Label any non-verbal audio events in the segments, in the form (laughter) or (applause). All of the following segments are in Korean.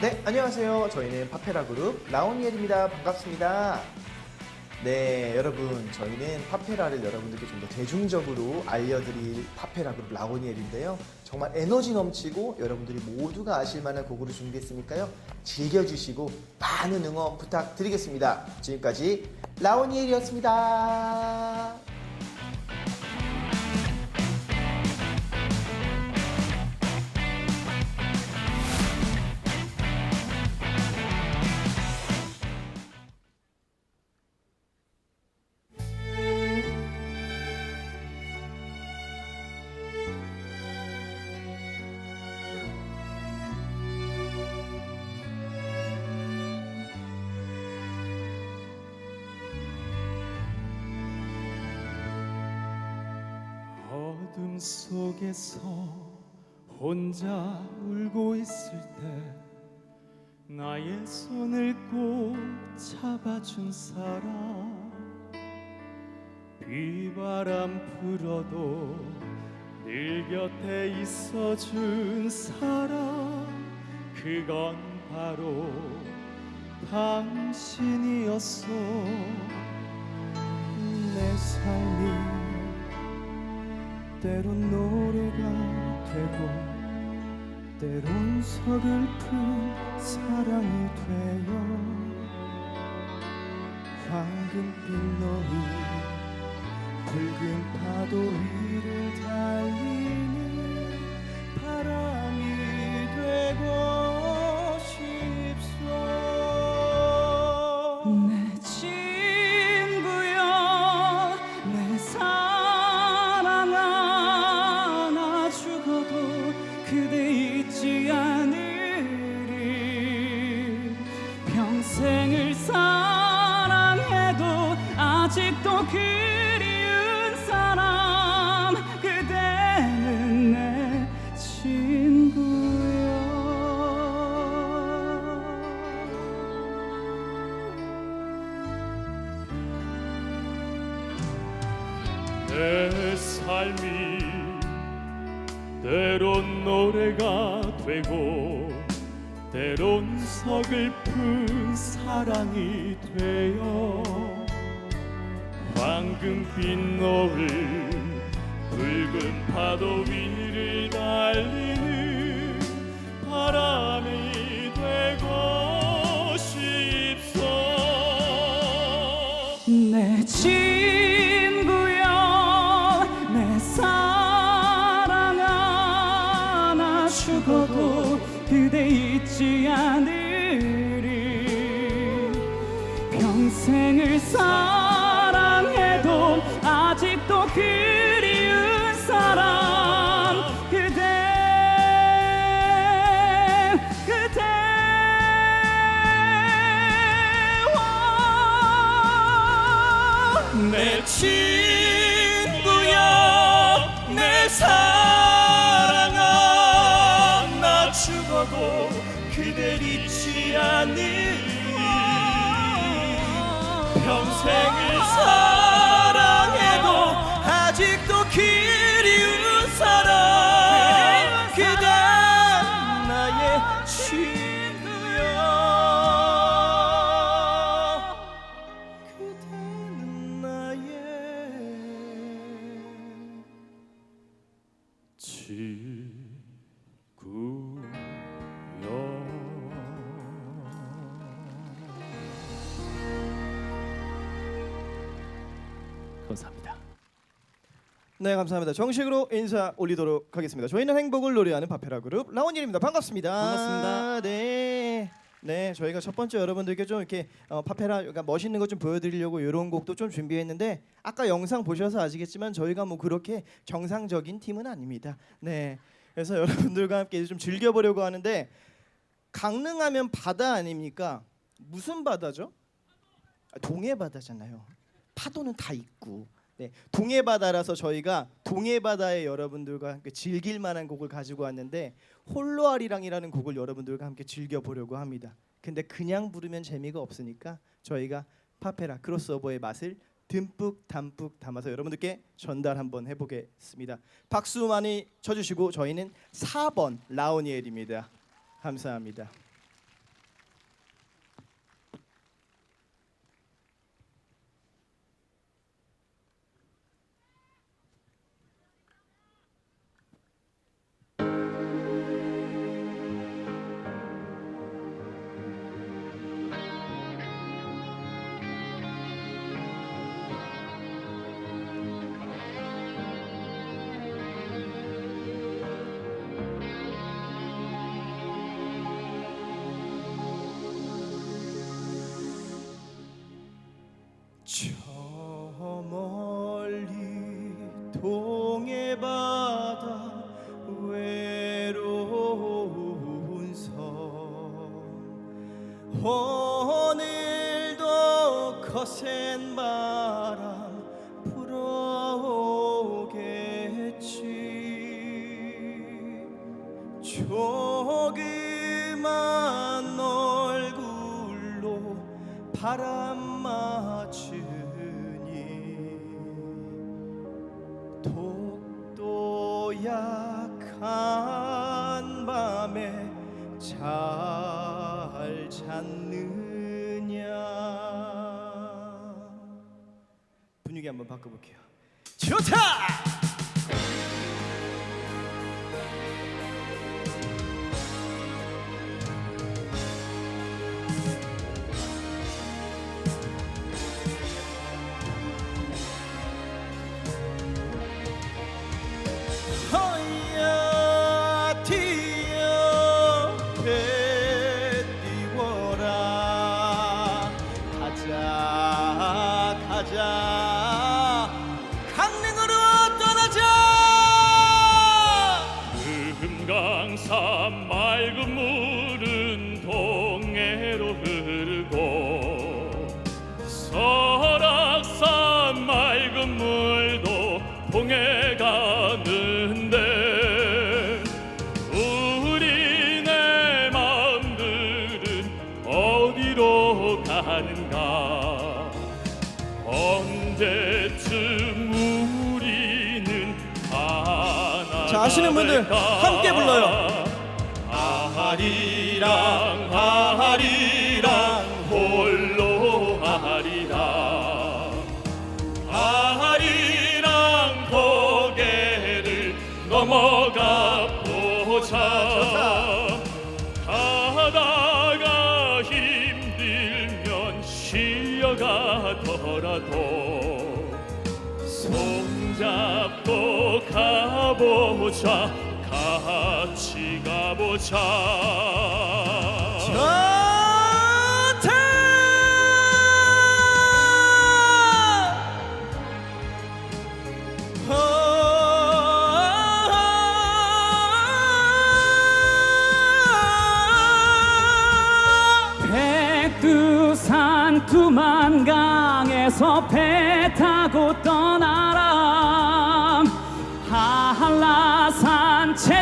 네, 안녕하세요. 저희는 파페라 그룹 라오니엘입니다. 반갑습니다. 네, 여러분, 저희는 파페라를 여러분들께 좀 더 대중적으로 알려드릴 파페라 그룹 라오니엘인데요. 정말 에너지 넘치고 여러분들이 모두가 아실 만한 곡으로 준비했으니까요. 즐겨주시고 많은 응원 부탁드리겠습니다. 지금까지 라오니엘이었습니다. 속에서 혼자 울고 있을 때 나의 손을 꼭 잡아준 사람. 비바람 불어도 늘 곁에 있어준 사람. 그건 바로 당신이었어. 내 삶이 때론 노래가 되고 때론 서글픈 사랑이 되어 황금빛 너희 붉은 파도 위를 달리는 바람 서글픈 사랑이 되어 황금빛 노을 붉은 파도 위를 달리는 바람이 되고 싶소. 내 친구여 내 사랑아 나 죽어도 그대 잊지 않으 사랑해도 아직도 그리운 사람 그대 그대와. 내 친 생을 사 감사합니다. 네, 감사합니다. 정식으로 인사 올리도록 하겠습니다. 저희는 행복을 노래하는 파페라 그룹 라온일입니다. 반갑습니다. 반갑습니다. 네. 네, 저희가 첫 번째 여러분들께 좀 이렇게 어, 파페라 그러니까 멋있는 것 좀 보여드리려고 이런 곡도 좀 준비했는데 아까 영상 보셔서 아시겠지만 저희가 뭐 그렇게 정상적인 팀은 아닙니다. 네, 그래서 (laughs) 여러분들과 함께 좀 즐겨보려고 하는데 강릉하면 바다 아닙니까? 무슨 바다죠? 아, 동해 바다잖아요. 파도는 다 있고. 네, 동해 바다라서 저희가 동해 바다에 여러분들과 함께 즐길 만한 곡을 가지고 왔는데 홀로아리랑이라는 곡을 여러분들과 함께 즐겨 보려고 합니다. 근데 그냥 부르면 재미가 없으니까 저희가 파페라 크로스오버의 맛을 듬뿍 담뿍 담아서 여러분들께 전달 한번 해보겠습니다. 박수 많이 쳐주시고 저희는 4번 라오니엘입니다. 감사합니다. 저 멀리 동해바다 외로운 섬. 오늘도 거센 바람 불어오겠지. 조그만 얼굴로 바람 맞지 약한 밤에 잘 잤느냐 분위기 한번 바꿔볼게요 좋다! 산 맑은 물은 동해로 흐르고 설악산 맑은 물도 동해 가는데 우리네 마음들은 어디로 가는가? 언제쯤 아시는 분들 함께 불러요. 하리랑 하리랑 가보자 같이 가보자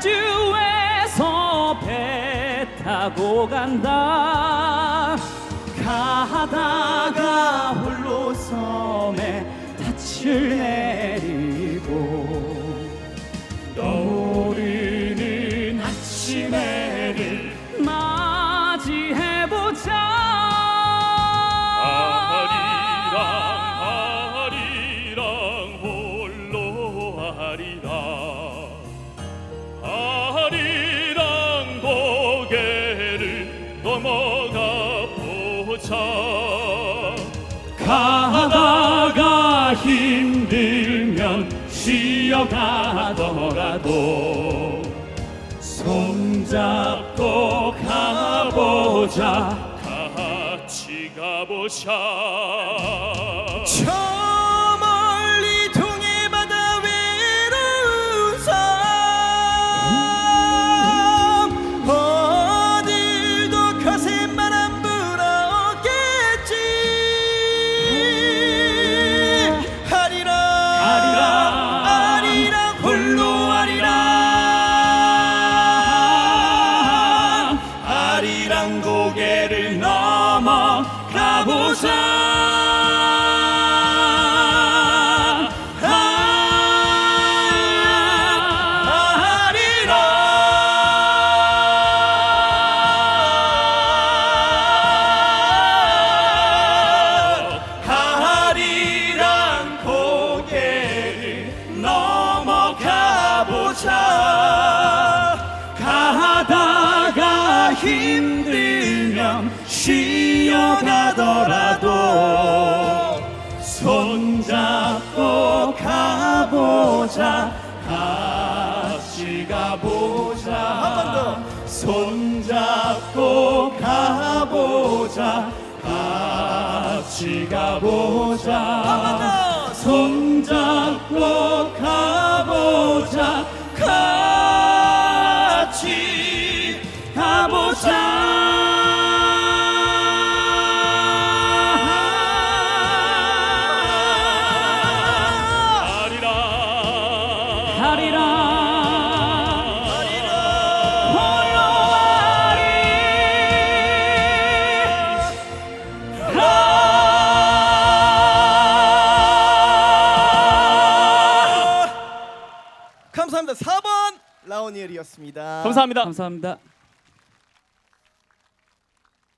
제주에서 배 타고 간다. 가다가 홀로 섬에 닻을 내리고 떠오르는 아침에를 맞이해보자. 하리랑 힘들면 쉬어가더라도 손잡고 가보자. 같이 가보자 힘들면 쉬어가더라도 손잡고 가보자 같이 가보자 한 번 더. 손잡고 가보자 같이 가보자 한 번 더. 손잡고 가 감사합니다. 4번 라오니엘이었습니다. 감사합니다. 감사합니다.